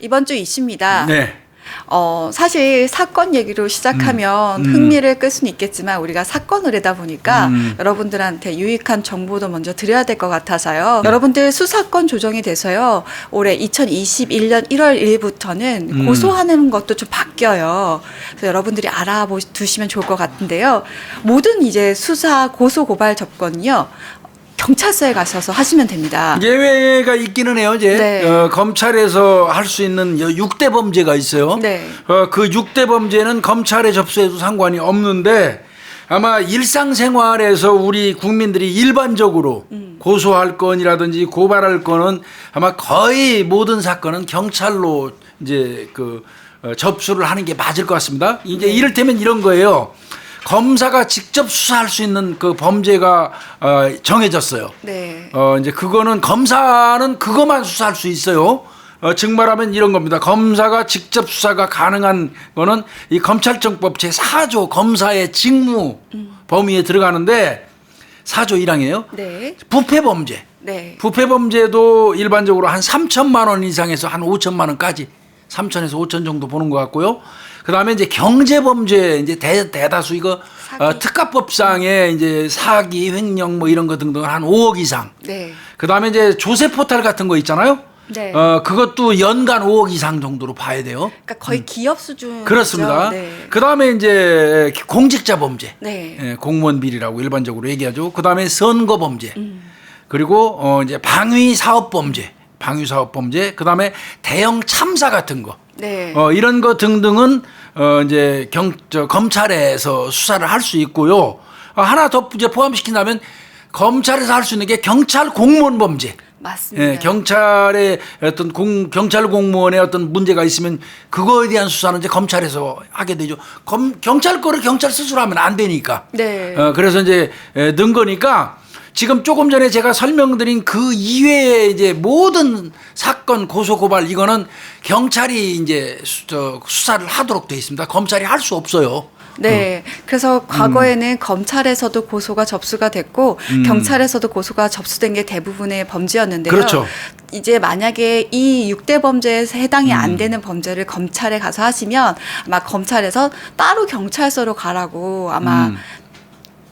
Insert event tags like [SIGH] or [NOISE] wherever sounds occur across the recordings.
이번 주 이슈입니다. 네. 어, 사실 사건 얘기로 시작하면 음, 음. 흥미를 끌 수는 있겠지만 우리가 사건을 하다 보니까 음. 여러분들한테 유익한 정보도 먼저 드려야 될 것 같아서요. 여러분들 수사권 조정이 돼서요. 올해 2021년 1월 1일부터는 음. 고소하는 것도 좀 바뀌어요. 그래서 여러분들이 알아두시면 좋을 것 같은데요. 모든 이제 수사 고소 고발 접근요. 경찰서에 가셔서 하시면 됩니다. 예외가 있기는 해요. 이제 네. 어, 검찰에서 할 수 있는 6대 범죄가 있어요. 네. 어, 그 6대 범죄는 검찰에 접수해도 상관이 없는데 아마 일상생활에서 우리 국민들이 일반적으로 음. 고소할 건이라든지 고발할 건은 아마 거의 모든 사건은 경찰로 이제 그 어, 접수를 하는 게 맞을 것 같습니다. 이제 네. 이를테면 이런 거예요. 검사가 직접 수사할 수 있는 그 범죄가 어, 정해졌어요. 네. 어 이제 그거는 검사는 그것만 수사할 수 있어요. 어, 즉 말하면 이런 겁니다. 검사가 직접 수사가 가능한 거는 이 검찰청법 제 4조 검사의 직무 범위에 들어가는데 4조 1항이에요. 네. 부패 범죄. 네. 부패 범죄도 일반적으로 한 3천만 원 이상에서 한 5천만 원까지 3천에서 5천 정도 보는 것 같고요. 그다음에 이제 경제 범죄 이제 대, 대다수 이거. 어, 특가법상에 이제 사기, 횡령 뭐 이런 거 등등 한 5억 이상. 네. 그다음에 이제 조세 포탈 같은 거 있잖아요. 네. 어 그것도 연간 5억 이상 정도로 봐야 돼요. 그러니까 거의 기업 수준. 그렇습니다. 네. 그 다음에 이제 공직자 범죄. 네. 예, 공무원 비리라고 일반적으로 얘기하죠. 그 다음에 선거 범죄. 음. 그리고 어 이제 방위 사업 범죄. 방위 사업 범죄. 그 다음에 대형 참사 같은 거. 네. 어, 이런 거 등등은 어, 이제 경, 저, 검찰에서 수사를 할 수 있고요. 어, 하나 더 이제 포함시킨다면 검찰에서 할 수 있는 게 경찰 공무원 범죄. 맞습니다. 예, 경찰의 어떤 공, 경찰 공무원의 어떤 문제가 있으면 그거에 대한 수사는 이제 검찰에서 하게 되죠. 검, 경찰 거를 경찰 스스로 하면 안 되니까. 네. 어, 그래서 이제 에, 는 거니까 지금 조금 전에 제가 설명드린 그 이외에 이제 모든 사건 고소 고발 이거는 경찰이 이제 수, 저, 수사를 하도록 돼 있습니다. 검찰이 할 수 없어요. 네. 그래서 과거에는 검찰에서도 고소가 접수가 됐고 음. 경찰에서도 고소가 접수된 게 대부분의 범죄였는데요. 그렇죠. 이제 만약에 이 6대 범죄에 해당이 음. 안 되는 범죄를 검찰에 가서 하시면 아마 검찰에서 따로 경찰서로 가라고 아마 음.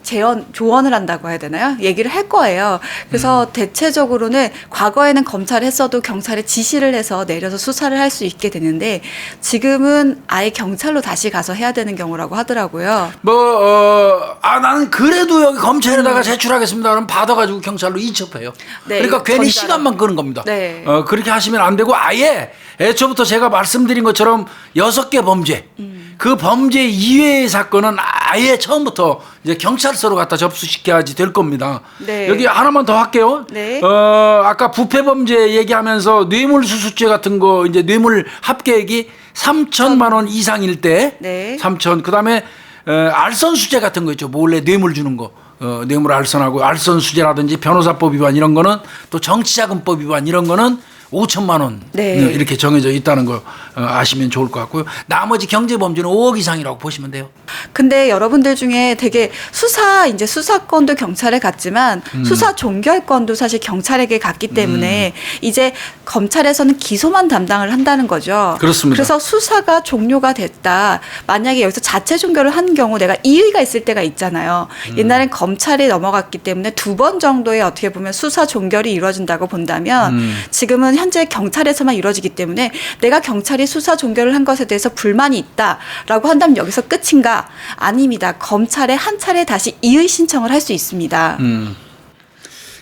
재원 조언을 한다고 해야 되나요? 얘기를 할 거예요. 그래서 음. 대체적으로는 과거에는 검찰 했어도 경찰에 지시를 해서 내려서 수사를 할 수 있게 되는데 지금은 아예 경찰로 다시 가서 해야 되는 경우라고 하더라고요. 뭐, 어, 아, 나는 그래도 여기 음. 검찰에다가 제출하겠습니다. 그럼 받아가지고 경찰로 이첩해요. 네, 그러니까 괜히 전자로. 시간만 끄는 겁니다. 네. 어, 그렇게 하시면 안 되고 아예 애초부터 제가 말씀드린 것처럼 여섯 개 범죄. 음. 그 범죄 이외의 사건은 아예 처음부터 이제 경찰서로 갖다 접수시켜야지 될 겁니다. 네. 여기 하나만 더 할게요. 네. 어, 아까 부패 범죄 얘기하면서 뇌물 수수죄 같은 거 이제 뇌물 합계액이 3천만 원 이상일 때 네. 3천 그다음에 어, 알선 수재 같은 거 있죠. 몰래 뇌물 주는 거. 어, 뇌물 알선하고 알선 수재라든지 변호사법 위반 이런 거는 또 정치자금법 위반 이런 거는 5천만 원 네. 이렇게 정해져 있다는 거 어, 아시면 좋을 것 같고요. 나머지 경제 범죄는 5억 이상이라고 보시면 돼요. 근데 여러분들 중에 되게 수사 이제 수사권도 경찰에 갔지만 음. 수사 종결권도 사실 경찰에게 갔기 때문에 이제 검찰에서는 기소만 담당을 한다는 거죠. 그렇습니다. 그래서 수사가 종료가 됐다. 만약에 여기서 자체 종결을 한 경우 내가 이의가 있을 때가 있잖아요. 음. 옛날엔 검찰에 넘어갔기 때문에 두 번 정도의 어떻게 보면 수사 종결이 이루어진다고 본다면 음. 지금은 현재 경찰에서만 이루어지기 때문에 내가 경찰이 수사 종결을 한 것에 대해서 불만이 있다라고 한다면 여기서 끝인가? 아닙니다. 검찰에 한 차례 다시 이의 신청을 할 수 있습니다. 음.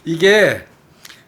이게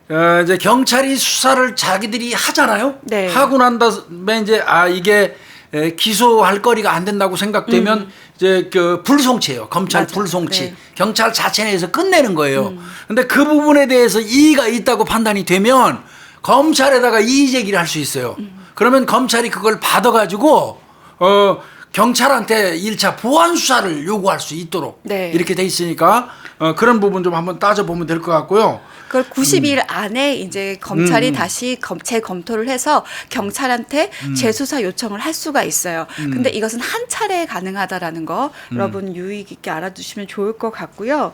어, 이제 경찰이 수사를 자기들이 하잖아요. 네. 하고 난 다음에 이제 아 이게 에, 기소할 거리가 안 된다고 생각되면 이제 그 불송치예요. 검찰 음. 맞아요. 불송치. 네. 음. 경찰 자체 내에서 끝내는 거예요. 근데 그 부분에 대해서 이의가 있다고 판단이 되면 검찰에다가 이의 제기를 할 수 있어요. 음. 그러면 검찰이 그걸 받아 가지고 어 경찰한테 일차 보완 수사를 요구할 수 있도록 네. 이렇게 돼 있으니까 어, 그런 부분 좀 한번 따져 보면 될 것 같고요. 그걸 90일 음. 안에 이제 검찰이 다시 검, 재검토를 해서 경찰한테 음. 재수사 요청을 할 수가 있어요. 근데 이것은 한 차례 가능하다라는 거 음. 여러분 유의 깊게 알아두시면 좋을 것 같고요.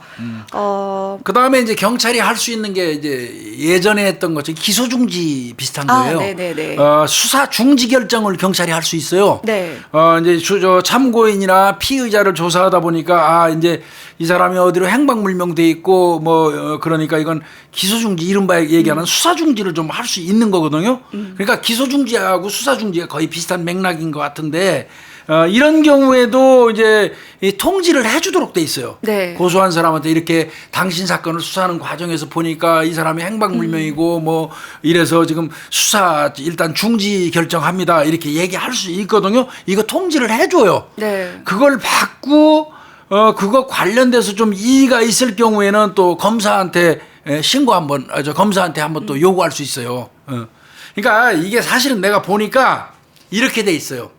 어, 그 다음에 이제 경찰이 할 수 있는 게 이제 예전에 했던 것처럼 기소 중지 비슷한 아, 거예요. 네네네. 어, 수사 중지 결정을 경찰이 할 수 있어요. 네. 어 이제 주, 저 참고인이나 피의자를 조사하다 보니까 아 이제 이 사람이 어디로 행방불명돼 있고 뭐 어, 그러니까 이건 기소 중지 이른바 얘기하는 수사 중지를 좀 할 수 있는 거거든요. 그러니까 기소 중지하고 수사 중지가 거의 비슷한 맥락인 것 같은데 어, 이런 경우에도 이제 이 통지를 해주도록 돼 있어요. 네. 고소한 사람한테 이렇게 당신 사건을 수사하는 과정에서 보니까 이 사람이 행방불명이고 뭐 이래서 지금 수사 일단 중지 결정합니다 이렇게 얘기할 수 있거든요. 이거 통지를 해줘요. 네. 그걸 받고 어 그거 관련돼서 좀 이의가 있을 경우에는 또 검사한테 에, 신고 한번 아, 저 검사한테 한번 또 요구할 수 있어요. 어. 그러니까 이게 사실은 내가 보니까 이렇게 돼 있어요.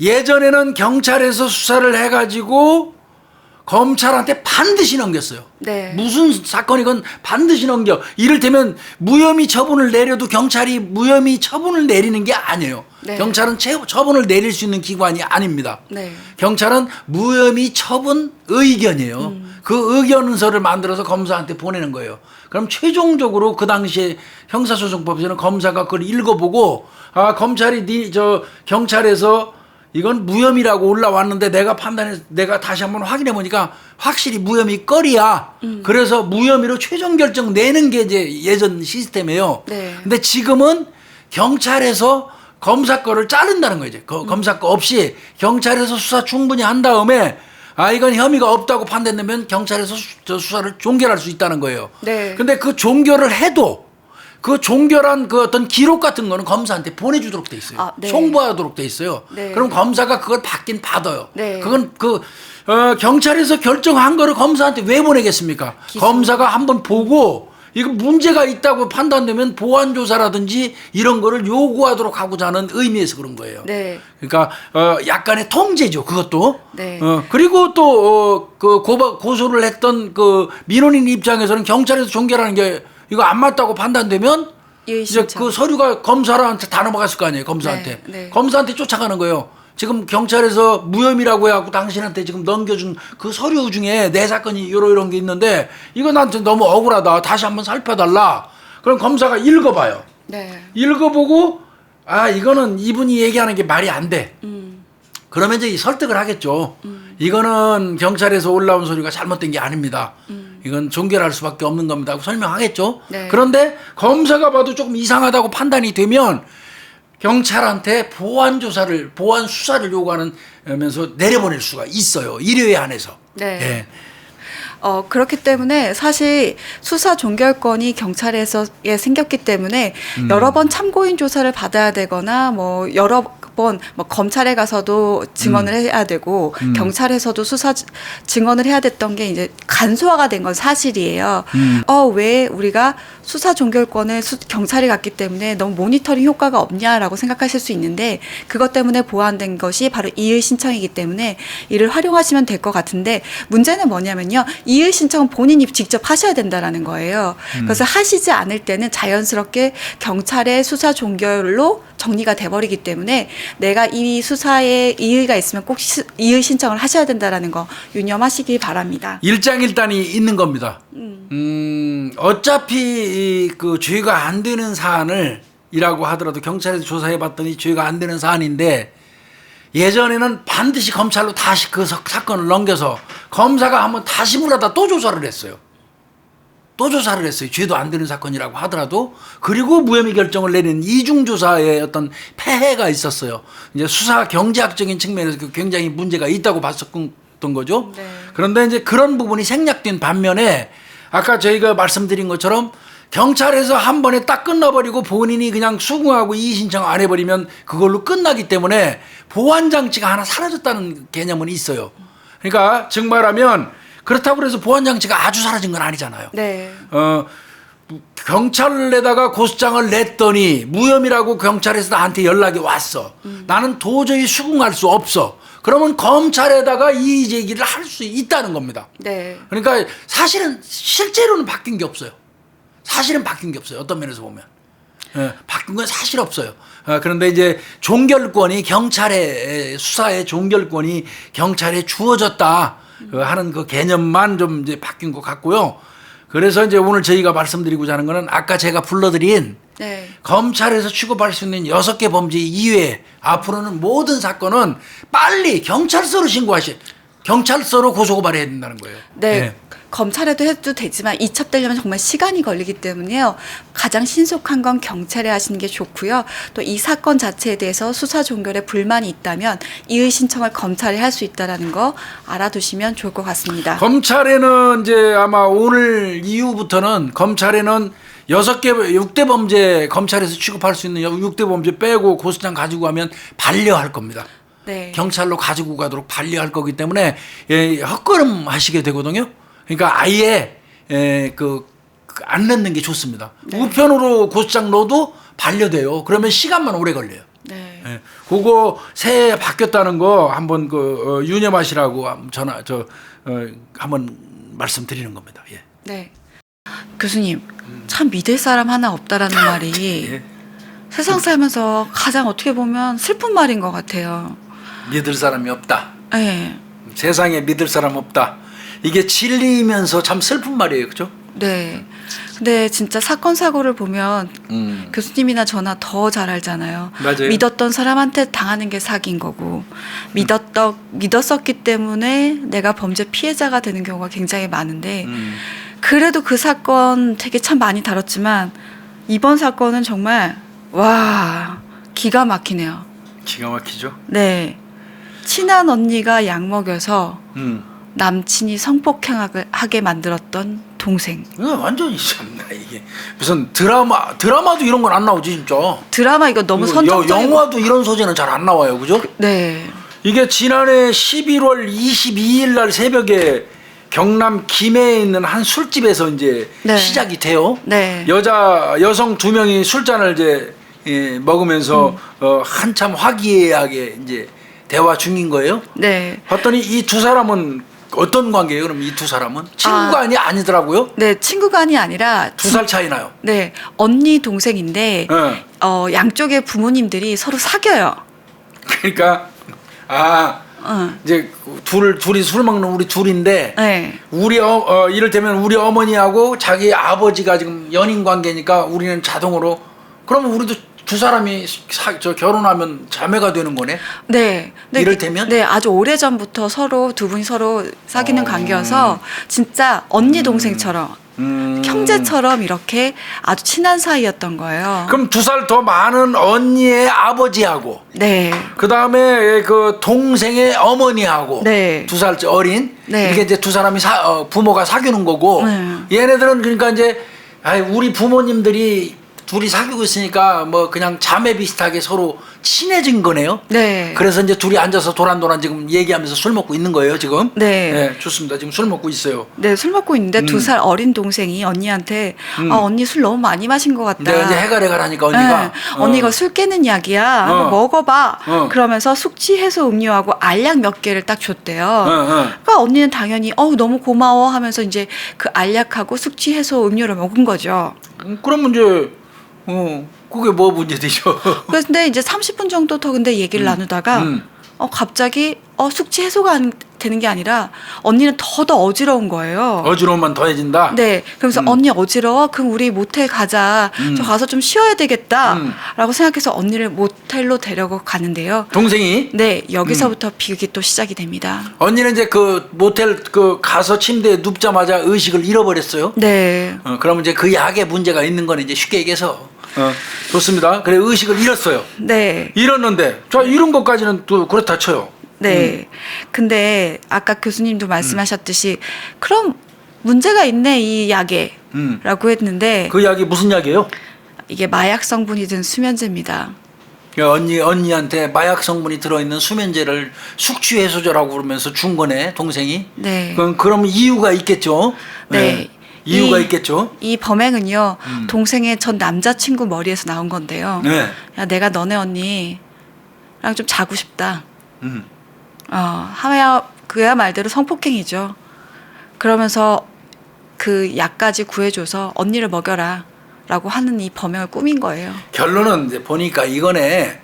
예전에는 경찰에서 수사를 해가지고 검찰한테 반드시 넘겼어요. 네. 무슨 사건이건 반드시 넘겨. 이를테면 무혐의 처분을 내려도 경찰이 무혐의 처분을 내리는 게 아니에요. 네. 경찰은 채- 처분을 내릴 수 있는 기관이 아닙니다. 네. 경찰은 무혐의 처분 의견이에요. 음. 그 의견서를 만들어서 검사한테 보내는 거예요. 그럼 최종적으로 그 당시에 형사소송법에서는 검사가 그걸 읽어보고 아 검찰이 니 저 경찰에서 이건 무혐의라고 올라왔는데 내가 판단해 내가 다시 한번 확인해 보니까 확실히 무혐의 거리야. 음. 그래서 무혐의로 최종 결정 내는 게 이제 예전 시스템이에요. 네. 근데 지금은 경찰에서 검사 거를 자른다는 거죠. 그 검사 거 없이 경찰에서 수사 충분히 한 다음에 아 이건 혐의가 없다고 판단되면 경찰에서 수, 저 수사를 종결할 수 있다는 거예요. 네. 근데 그 종결을 해도 그 종결한 그 어떤 기록 같은 거는 검사한테 보내주도록 돼 있어요. 아, 네. 송부하도록 돼 있어요. 네. 그럼 검사가 그걸 받긴 받아요. 네. 그건 그 어, 경찰에서 결정한 거를 검사한테 왜 보내겠습니까? 기소. 검사가 한번 보고 이거 문제가 있다고 판단되면 보완 조사라든지 이런 거를 요구하도록 하고자 하는 의미에서 그런 거예요. 네. 그러니까 어 약간의 통제죠. 그것도. 네. 어 그리고 또그 고바 고소를 했던 그 민원인 입장에서는 경찰에서 종결하는 게 이거 안 맞다고 판단되면 이의 이제 신청. 그 서류가 검사한테 다 넘어갔을 거 아니에요. 검사한테. 네, 네. 검사한테 쫓아가는 거예요. 지금 경찰에서 무혐의라고 해갖고 당신한테 지금 넘겨준 그 서류 중에 내 사건이 이러 이런 게 있는데 이거 나한테 너무 억울하다. 다시 한번 살펴달라. 그럼 검사가 읽어봐요. 네. 읽어보고 아 이거는 이분이 얘기하는 게 말이 안 돼. 음. 그러면 이제 설득을 하겠죠. 이거는 경찰에서 올라온 소리가 잘못된 게 아닙니다. 이건 종결할 수밖에 없는 겁니다. 하고 설명하겠죠. 네. 그런데 검사가 봐도 조금 이상하다고 판단이 되면 경찰한테 보완 조사를 보완 수사를 요구하면서 내려보낼 수가 있어요. 일회에 한해서. 네. 예. 어, 그렇기 때문에 사실 수사 종결권이 경찰에서 예, 생겼기 때문에 음. 여러 번 참고인 조사를 받아야 되거나 뭐 여러 번뭐 검찰에 가서도 증언을 해야 되고 음. 경찰에서도 수사 지- 증언을 해야 됐던 게 이제 간소화가 된 건 사실이에요. 음. 어, 왜 우리가 수사 종결권을 수, 경찰이 갖기 때문에 너무 모니터링 효과가 없냐라고 생각하실 수 있는데 그것 때문에 보완된 것이 바로 이의 신청이기 때문에 이를 활용하시면 될 것 같은데 문제는 뭐냐면요. 이의 신청은 본인이 직접 하셔야 된다라는 거예요. 그래서 하시지 않을 때는 자연스럽게 경찰의 수사 종결로 정리가 돼버리기 때문에 내가 이 수사에 이의가 있으면 꼭 시- 이의 신청을 하셔야 된다라는 거 유념하시기 바랍니다. 일장일단이 있는 겁니다. 음, 어차피 이 그 죄가 안 되는 사안을 이라고 하더라도 경찰에서 조사해 봤더니 죄가 안 되는 사안인데 예전에는 반드시 검찰로 다시 그 사- 사건을 넘겨서 검사가 한번 다시 물어다 또 조사를 했어요. 또 조사를 했어요. 죄도 안 되는 사건이라고 하더라도 그리고 무혐의 결정을 내리는 이중 조사의 어떤 폐해가 있었어요. 이제 수사 경제학적인 측면에서 그 굉장히 문제가 있다고 봤었던 거죠. 네. 그런데 이제 그런 부분이 생략된 반면에 아까 저희가 말씀드린 것처럼 경찰에서 한 번에 딱 끝나버리고 본인이 그냥 수긍하고 이의 신청 안 해버리면 그걸로 끝나기 때문에 보완 장치가 하나 사라졌다는 개념은 있어요. 그러니까 즉 말하면 그렇다고 해서 보완 장치가 아주 사라진 건 아니잖아요. 네. 어 경찰에다가 고소장을 냈더니 무혐의라고 경찰에서 나한테 연락이 왔어. 나는 도저히 수긍할 수 없어. 그러면 검찰에다가 이의 제기를 할 수 있다는 겁니다. 네. 그러니까 사실은 실제로는 바뀐 게 없어요. 사실은 바뀐 게 없어요. 어떤 면에서 보면. 예, 바뀐 건 사실 없어요. 어, 그런데 이제 종결권이 경찰의 수사의 종결권이 경찰에 주어졌다 어, 하는 그 개념만 좀 이제 바뀐 것 같고요. 그래서 이제 오늘 저희가 말씀드리고자 하는 거는 아까 제가 불러드린 네. 검찰에서 취급할 수 있는 여섯 개 범죄 이외에 앞으로는 모든 사건은 빨리 경찰서로 신고하시, 경찰서로 고소고발해야 된다는 거예요. 네. 예. 검찰에도 해도 되지만 이첩되려면 정말 시간이 걸리기 때문에요. 가장 신속한 건 경찰에 하시는 게 좋고요. 또 이 사건 자체에 대해서 수사 종결에 불만이 있다면 이의 신청을 검찰에 할 수 있다라는 거 알아두시면 좋을 것 같습니다. 검찰에는 이제 아마 오늘 이후부터는 검찰에는 여섯 개, 육대 범죄 검찰에서 취급할 수 있는 육대 범죄 빼고 고소장 가지고 가면 반려할 겁니다. 네. 경찰로 가지고 가도록 반려할 거기 때문에 예, 헛걸음 하시게 되거든요. 그러니까 아예 예, 그, 그안 넣는 게 좋습니다. 네. 우편으로 고소장 넣어도 반려돼요. 그러면 시간만 오래 걸려요. 네. 예. 그거 새해 바뀌었다는 거 한번 그 어, 유념하시라고 전화 저 어, 한번 말씀드리는 겁니다. 예. 네. 교수님, 참 믿을 사람 하나 없다라는 [LAUGHS] 말이 예. 세상 살면서 가장 어떻게 보면 슬픈 말인 것 같아요. 믿을 사람이 없다. 네. 세상에 믿을 사람 없다. 이게 진리이면서 참 슬픈 말이에요, 그죠? 네. 근데 진짜 사건 사고를 보면 음. 교수님이나 저나 더 잘 알잖아요. 맞아요. 믿었던 사람한테 당하는 게 사기인 거고 믿었던 믿었었기 때문에 내가 범죄 피해자가 되는 경우가 굉장히 많은데 음. 그래도 그 사건 되게 참 많이 다뤘지만 이번 사건은 정말 와 기가 막히네요. 기가 막히죠. 네. 친한 언니가 약 먹여서 음. 남친이 성폭행하게 하게 만들었던 동생. 이거 완전히 참나 이게 무슨 드라마 드라마도 이런 건 안 나오지 진짜. 드라마 이거 너무 이거 선정적이고. 여- 영화도 이런 소재는 잘 안 나와요, 그죠? 네. 이게 지난해 11월 22일 날 새벽에 경남 김해에 있는 한 술집에서 이제 네. 시작이 돼요. 네. 여자 여성 두 명이 술잔을 이제 예, 먹으면서 음. 어, 한참 화기애애하게 이제 대화 중인 거예요. 네. 봤더니 이 두 사람은 어떤 관계예요? 그럼 이 두 사람은 친구가 아. 아니 아니더라고요. 네, 친구간이 아니라 두 살 차이 나요. 네, 언니 동생인데 예. 어, 양쪽의 부모님들이 서로 사겨요. 그러니까 아 어. 이제 둘 둘이 술 먹는 우리 둘인데 네. 우리 어, 어 이를테면 우리 어머니하고 자기 아버지가 지금 연인 관계니까 우리는 자동으로 그러면 우리도 두 사람이 사, 저 결혼하면 자매가 되는 거네. 네. 네, 이를테면? 네, 아주 오래 전부터 서로 두 분이 서로 사귀는 어. 관계여서 진짜 언니 동생처럼 음. 형제처럼 이렇게 아주 친한 사이였던 거예요. 그럼 두 살 더 많은 언니의 아버지하고 네. 그 다음에 그 동생의 어머니하고 네. 두살 어린 네. 이렇게 이제 두 사람이 사, 어, 부모가 사귀는 거고 네. 얘네들은 그러니까 이제 아이, 우리 부모님들이 둘이 사귀고 있으니까 뭐 그냥 자매 비슷하게 서로 친해진 거네요. 네. 그래서 이제 둘이 앉아서 도란도란 지금 얘기하면서 술 먹고 있는 거예요 지금. 네. 좋습니다. 지금 술 먹고 있어요. 네, 술 먹고 있는데 음. 두살 어린 동생이 언니한테 음. 아, 언니 술 너무 많이 마신 것 같다. 내가 이제 해가래가 하니까 언니가 네, 언니가 술 깨는 약이야. 한번 어. 먹어봐. 어. 그러면서 숙취 해소 음료하고 알약 몇 개를 딱 줬대요. 어, 어. 그러니까 언니는 당연히 어우 너무 고마워 하면서 이제 그 알약하고 숙취 해소 음료를 먹은 거죠. 음, 그러면 이제 어 그게 뭐 문제되죠? [LAUGHS] 그런데 이제 30분 정도 더 근데 얘기를 나누다가 음. 어 갑자기 어 숙취 해소가 안 되는 게 아니라 언니는 더 더 어지러운 거예요. 어지러움만 더해진다. 네. 그러면서 음. 언니 어지러워. 그럼 우리 모텔 가자. 음. 저 가서 좀 쉬어야 되겠다. 음. 라고 생각해서 언니를 모텔로 데려고 가는데요. 동생이 네. 여기서부터 음. 비극이 또 시작이 됩니다. 언니는 이제 그 모텔 그 가서 침대에 눕자마자 의식을 잃어버렸어요. 네. 어, 그러면 이제 그 약에 문제가 있는 거는 이제 쉽게 얘기해서 어, 좋습니다. 그래 의식을 잃었어요. 네. 잃었는데 자 이런 것까지는 또 그렇다 쳐요. 네. 음. 근데 아까 교수님도 말씀하셨듯이 그럼 문제가 있네 이 약에. 음. 라고 했는데 그 약이 무슨 약이에요? 이게 마약 성분이 든 수면제입니다. 그 언니 언니한테 마약 성분이 들어있는 수면제를 숙취 해소제라고 그러면서 준 거네 동생이. 네. 그럼 그러면 이유가 있겠죠. 네. 이유가 이- 있겠죠. 이 범행은요. 음. 동생의 전 남자친구 머리에서 나온 건데요. 네. 야, 내가 너네 언니랑 좀 자고 싶다. 음. 어, 하야 그야 말대로 성폭행이죠. 그러면서 그 약까지 구해줘서 언니를 먹여라 라고 하는 이 범행을 꾸민 거예요. 결론은 이제 보니까 이거네.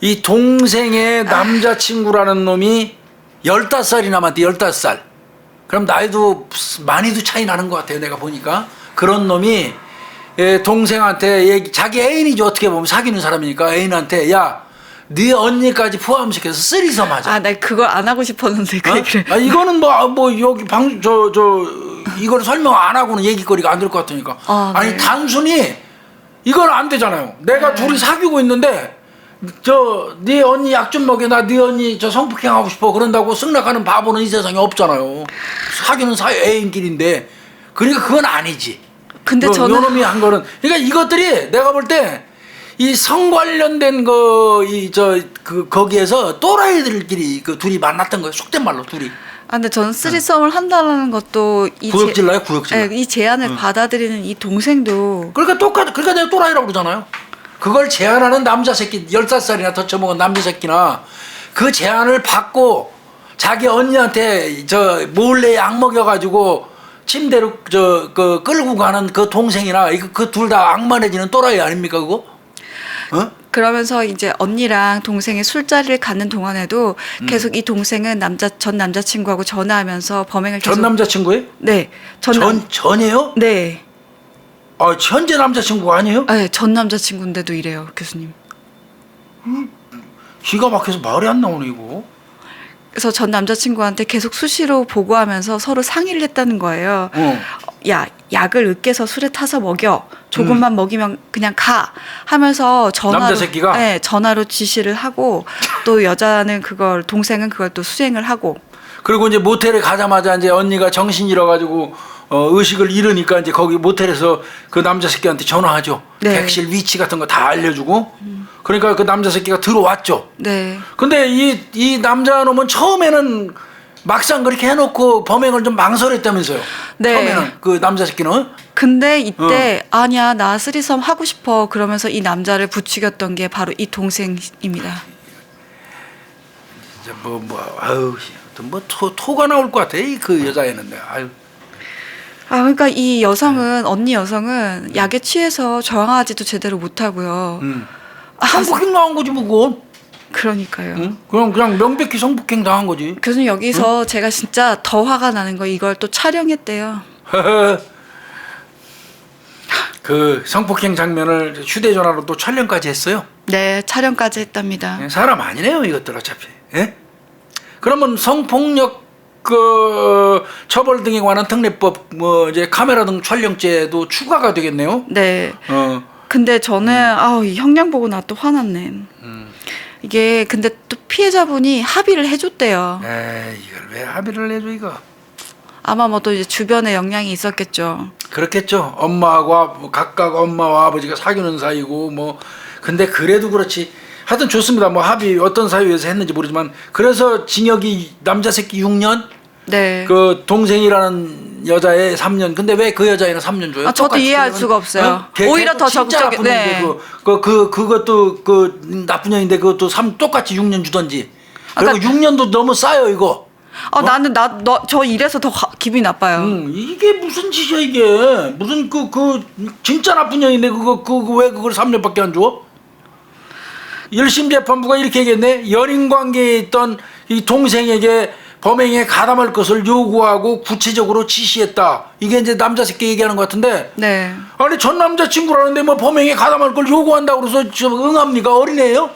이 동생의 남자친구라는 놈이 15살이 남았대, 15살. 그럼 나이도 많이도 차이 나는 것 같아요, 내가 보니까. 그런 놈이 예, 동생한테 얘기, 자기 애인이죠, 어떻게 보면 사귀는 사람이니까 애인한테 야, 네 언니까지 포함시켜서 쓰리섬 하자. 아, 나 그걸 안 하고 싶었는데 그 어? 얘기를. 아, 이거는 뭐, 아, 뭐, 여기 방, 저, 저, 이걸 설명 안 하고는 얘기거리가 안 될 것 같으니까. 아, 아니, 네. 단순히, 이건 안 되잖아요. 내가 둘이 사귀고 있는데, 저, 네 언니 약 좀 먹여, 나 네 언니 저 성폭행 하고 싶어. 그런다고 승낙하는 바보는 이 세상에 없잖아요. 사귀는 사이 애인끼리인데. 그러니까 그건 아니지. 근데 요- 저는 요놈이 한 거는 그러니까 이것들이 내가 볼 때 이 성 관련된 거 이 저 그 거기에서 또라이들끼리 그 둘이 만났던 거예요 속된 말로 둘이 아, 근데 저는 쓰리썸을 한다는 것도 이 구역질 제- 나요 구역질 네, 이 제안을 받아들이는 이 동생도 그러니까 똑같 그러니까 내가 또라이라고 그러잖아요 그걸 제안하는 남자 새끼 15살이나 더 처먹은 남자 새끼나 그 제안을 받고 자기 언니한테 저 몰래 약 먹여 가지고 침대로 저 그 끌고 가는 그 동생이나 이거 그둘 다 악만해지는 또라이 아닙니까 그거? 어? 그러면서 이제 언니랑 동생이 술자리를 갖는 동안에도 음. 계속 이 동생은 남자 전 남자친구하고 전화하면서 범행을 계속 전 남자친구예요? 네. 전, 전 남, 전이에요? 네. 아 현재 남자친구가 아니에요? 네, 전 남자친구인데도 이래요, 교수님. 기가 막혀서 말이 안 나오네 이거. 그래서 전 남자친구한테 계속 수시로 보고하면서 서로 상의를 했다는 거예요. 어. 야, 약을 으깨서 술에 타서 먹여. 조금만 먹이면 그냥 가. 하면서 전화로 음. 남자 새끼가? 네, 전화로 지시를 하고 또 여자는 그걸 동생은 그걸 또 수행을 하고. 그리고 이제 모텔에 가자마자 이제 언니가 정신 잃어가지고 어, 의식을 잃으니까 이제 거기 모텔에서 그 남자 새끼한테 전화하죠. 네. 객실 위치 같은 거 다 알려주고. 그러니까 그 남자 새끼가 들어왔죠. 네. 근데 이, 이 남자 놈은 처음에는 막상 그렇게 해놓고 범행을 좀 망설였다면서요. 네. 처음에는 그 남자 새끼는. 근데 이때 어. 아니야 나 쓰리썸 하고 싶어 그러면서 이 남자를 부추겼던 게 바로 이 동생입니다. 이제 뭐, 뭐, 아유, 뭐 토, 토가 나올 것 같아. 이 그 여자애는. 아유. 아 그러니까 이 여성은 네. 언니 여성은 약에 취해서 저항하지도 제대로 못하고요. 음. 아, 성폭행 당한 거지 뭐 그건. 그러니까요. 응? 그냥 그냥 명백히 성폭행 당한 거지. 교수님 여기서 제가 진짜 더 화가 나는 거 이걸 또 촬영했대요. [LAUGHS] 그 성폭행 장면을 휴대전화로 또 촬영까지 했어요. 네 촬영까지 했답니다. 예, 사람 아니네요 이것들 어차피. 예? 그러면 성폭력 그 처벌 등에 관한 특례법 뭐 이제 카메라 등 촬영죄도 추가가 되겠네요. 네. 어. 근데 저는 아우 이 형량 보고 나 또 화났네. 음. 이게 근데 또 피해자분이 합의를 해줬대요. 에이 이걸 왜 합의를 해줘 이거. 아마 뭐 또 이제 주변에 영향이 있었겠죠. 그렇겠죠. 엄마하고 아- 각각 엄마와 아버지가 사귀는 사이고 뭐 근데 그래도 그렇지. 하여튼 좋습니다. 뭐 합의 어떤 사유에서 했는지 모르지만 그래서 징역이 남자 새끼 6년 네. 그 동생이라는 여자의 3년. 근데 왜 그 여자애는 3년 줘요? 아, 저도 똑같이 이해할 수가 없어요. 걔- 오히려 걔도 더 진짜 적극적이- 나쁜 네. 그, 그, 그 그것도 그 나쁜 년인데 그것도 3 똑같이 6년 주던지. 그리고 아까- 6년도 너무 싸요 이거. 아 나는 나 너 저 이래서 더 가- 기분이 나빠요. 음, 이게 무슨 짓이야 이게 무슨 그 그 진짜 나쁜 년인데 그거 그왜 그걸 3년밖에 안 줘? 1심 재판부가 이렇게 얘기했네. 연인 관계에 있던 이 동생에게 범행에 가담할 것을 요구하고 구체적으로 지시했다. 이게 이제 남자 새끼 얘기하는 것 같은데 네. 아니 전 남자 친구라는데 뭐 범행에 가담할 걸 요구한다고 그래서 저 응합니까 어린애예요?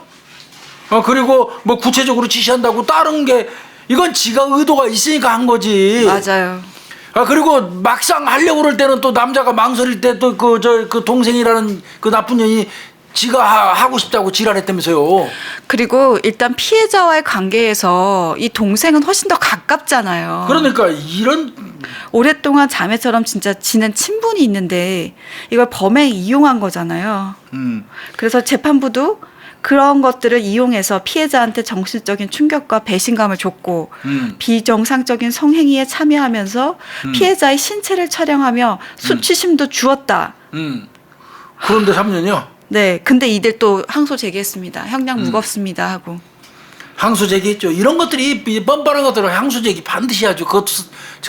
어 그리고 뭐 구체적으로 지시한다고 다른 게 이건 지가 의도가 있으니까 한 거지. 맞아요. 아 그리고 막상 하려고 그럴 때는 또 남자가 망설일 때 또 그 저 그 동생이라는 그 나쁜 년이 지가 하, 하고 싶다고 지랄했다면서요. 그리고 일단 피해자와의 관계에서 이 동생은 훨씬 더 가깝잖아요. 그러니까 이런 오랫동안 자매처럼 진짜 지낸 친분이 있는데 이걸 범행에 이용한 거잖아요. 음 그래서 재판부도 그런 것들을 이용해서 피해자한테 정신적인 충격과 배신감을 줬고 음. 비정상적인 성행위에 참여하면서 피해자의 신체를 촬영하며 수치심도 주었다. 음. 그런데 3년이요? 네, 근데 이들 또 항소 제기했습니다. 형량 음. 무겁습니다 하고. 항소 제기했죠. 이런 것들이 이 뻔뻔한 것들은 항소 제기 반드시 하죠. 그것도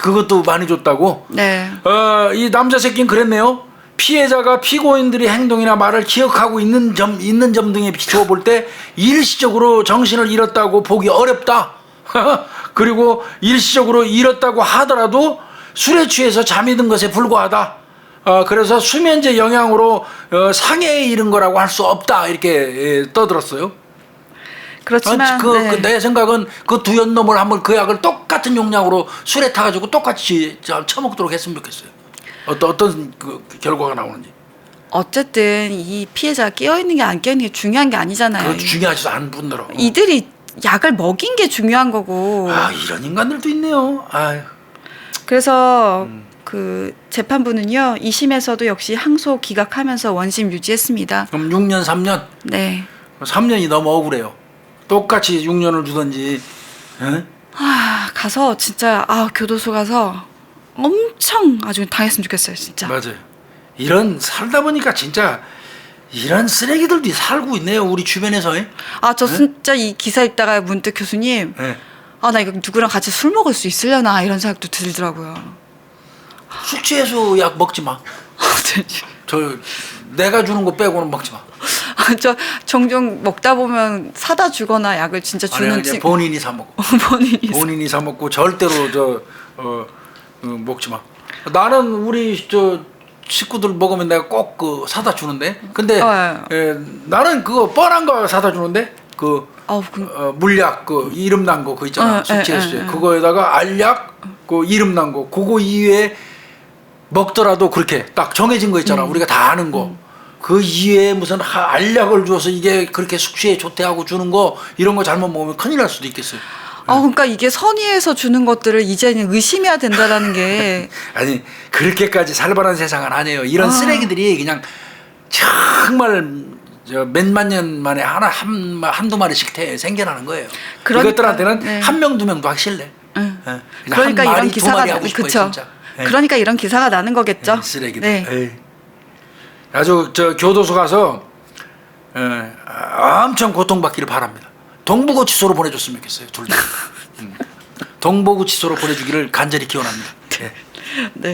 그것도 많이 줬다고. 네. 어, 이 남자 새끼는 그랬네요. 피해자가 피고인들의 행동이나 말을 기억하고 있는 점 있는 점 등에 비추어 볼 때 일시적으로 정신을 잃었다고 보기 어렵다. [LAUGHS] 그리고 일시적으로 잃었다고 하더라도 술에 취해서 잠이 든 것에 불과하다. 어, 그래서 수면제 영향으로 어, 상해에 이른 거라고 할 수 없다 이렇게 예, 떠들었어요. 그렇지만 아, 그, 네. 그 내 생각은 그 두 연놈을 한번 그 약을 똑같은 용량으로 술에 타가지고 똑같이 저- 처먹도록 했으면 좋겠어요. 어떤 어떤 그 결과가 나오는지. 어쨌든 이 피해자가 깨어 있는 게안 깨어 있는 게 중요한 게 아니잖아요. 그것도 중요하지도 않은 분들은. 이들이 약을 먹인 게 중요한 거고. 아 이런 인간들도 있네요. 아유. 그래서 음. 그 재판부는요 2심에서도 역시 항소 기각하면서 원심 유지했습니다. 그럼 6년 3년 네. 3년이 너무 억울해요. 똑같이 6년을 주던지. 예? 아 가서 진짜 아 교도소 가서 엄청 아주 당했으면 좋겠어요 진짜. 맞아요. 이런 살다 보니까 진짜 이런 쓰레기들도 살고 있네요. 우리 주변에서. 예? 아저 진짜 이 기사 읽다가 문득 교수님 예. 아나 이거 누구랑 같이 술 먹을 수 있으려나 이런 생각도 들더라고요. 숙취해소 약 먹지 마. [LAUGHS] 저 내가 주는 거 빼고는 먹지 마. 아, 저 종종 먹다 보면 사다 주거나 약을 진짜 아니 주는 친 본인이 사 먹어. [LAUGHS] 본인이 본인이 사 먹고 절대로 저 어, 어, 먹지 마. 나는 우리 저 식구들 먹으면 내가 꼭 그 사다 주는데. 근데 어, 에, 나는 그거 뻔한 거 사다 주는데 그 아우 그 어, 물약 그 이름 난 거그 있잖아 어, 숙취해소 에, 에, 에. 그거에다가 알약 그 이름 난 거 그거 이외에 먹더라도 그렇게 딱 정해진 거 음. 있잖아 우리가 다 아는 거. 그 이외에 무슨 하- 알약을 줘서 이게 그렇게 숙취에 좋대 하고 주는 거 이런 거 잘못 먹으면 큰일 날 수도 있겠어요. 아, 그러니까 이게 선의에서 주는 것들을 이제는 의심해야 된다라는 게 [LAUGHS] 아니 그렇게까지 살벌한 세상은 아니에요. 이런 아. 쓰레기들이 그냥 정말 저 몇만 년 만에 하나 한 한두 마리씩 태, 생겨나는 거예요. 그러니까, 이것들한테는 네. 한 명 두 명도 확실해. 응. 예. 그냥 그러니까 한 이런 마리, 두 기사가 마리 나, 하고 싶어요, 그쵸. 진짜. 예. 그러니까 이런 기사가 나는 거겠죠. 예, 쓰레기들. 네. 에이. 아주 저 교도소 가서 예, 아, 엄청 고통받기를 바랍니다. 동부고치소로 보내줬으면 좋겠어요, 둘 다. 음. 동부고치소로 보내주기를 간절히 기원합니다. 예. [LAUGHS] 네.